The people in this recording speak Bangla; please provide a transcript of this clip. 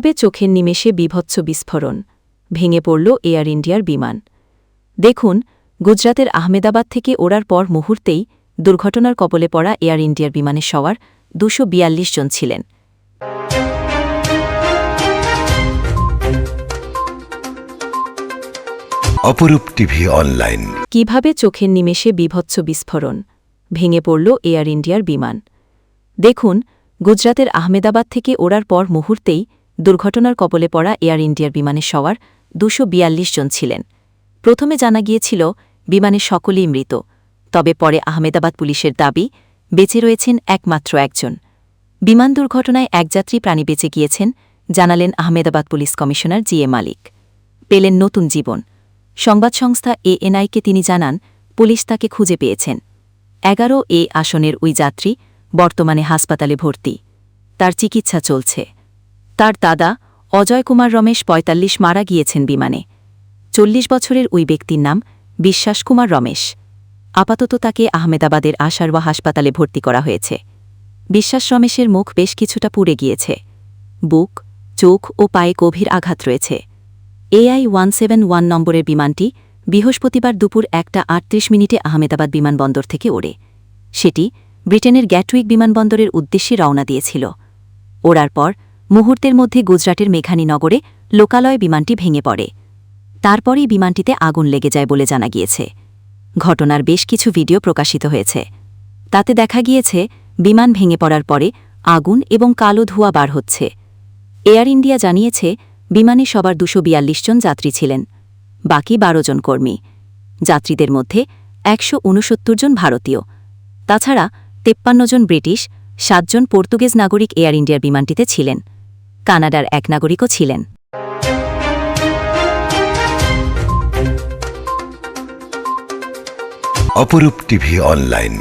কীভাবে চোখের নিমেষে বিভৎস বিস্ফোরণ? ভেঙে পড়ল এয়ার ইন্ডিয়ার বিমান। দেখুন গুজরাতের আহমেদাবাদ থেকে ওড়ার পর মুহূর্তেই দুর্ঘটনার কবলে পড়া এয়ার ইন্ডিয়ার বিমানে সওয়ার দুশো জন ছিলেন। অপরূপ টিভি অনলাইন। কীভাবে চোখের নিমেষে বিভৎস বিস্ফোরণ? ভেঙে পড়ল এয়ার ইন্ডিয়ার বিমান। দেখুন গুজরাতের আহমেদাবাদ থেকে ওড়ার পর মুহূর্তেই দুর্ঘটনার কবলে পড়া এয়ার ইন্ডিয়ার বিমানে সওয়ার দুশো জন ছিলেন। প্রথমে জানা গিয়েছিল বিমানে সকলেই মৃত। তবে পরে আহমেদাবাদ পুলিশের দাবি, বেঁচে রয়েছেন একমাত্র একজন। বিমান দুর্ঘটনায় এক যাত্রী প্রাণী বেঁচে গিয়েছেন, জানালেন Ahmedabad police commissioner G A Malik. পেলেন নতুন জীবন। সংবাদ সংস্থা এএনআইকে তিনি জানান, পুলিশ তাকে খুঁজে পেয়েছেন। এগারো এ আসনের ওই যাত্রী বর্তমানে হাসপাতালে ভর্তি। তার চিকিৎসা চলছে। তার দাদা অজয় কুমার রমেশ পঁয়তাল্লিশ মারা গিয়েছেন বিমানে। চল্লিশ বছরের ওই ব্যক্তির নাম বিশ্বাস কুমার রমেশ। আপাতত তাকে আহমেদাবাদের আশারওয়া হাসপাতালে ভর্তি করা হয়েছে। বিশ্বাস রমেশের মুখ বেশ কিছুটা পুড়ে গিয়েছে। বুক, চোখ ও পায়ে গভীর আঘাত রয়েছে। এআই ওয়ান সেভেন ওয়ান নম্বরের বিমানটি বৃহস্পতিবার দুপুর একটা আটত্রিশ মিনিটে আহমেদাবাদ বিমানবন্দর থেকে ওড়ে। সেটি ব্রিটেনের গ্যাটউইক বিমানবন্দরের উদ্দেশ্যে রওনা দিয়েছিল। ওড়ার পর মুহূর্তের মধ্যে গুজরাটের মেঘানী নগরে লোকালয় বিমানটি ভেঙে পড়ে। তারপরই বিমানটিতে আগুন লেগে যায় বলে জানা গিয়েছে। ঘটনার বেশ কিছু ভিডিও প্রকাশিত হয়েছে। তাতে দেখা গিয়েছে, বিমান ভেঙে পড়ার পরে আগুন এবং কালো ধোঁয়া বার হচ্ছে। এয়ার ইন্ডিয়া জানিয়েছে, বিমানে সবার দুশো জন যাত্রী ছিলেন। বাকি বারো জন কর্মী। যাত্রীদের মধ্যে একশো উনসত্তর জন ভারতীয়। তাছাড়া তেপ্পান্ন জন ব্রিটিশ সাতজন পর্তুগিজ নাগরিক এয়ার ইন্ডিয়ার বিমানটিতে ছিলেন। কানাডার এক নাগরিকও ছিলেন। অপরূপ টিভি অনলাইন।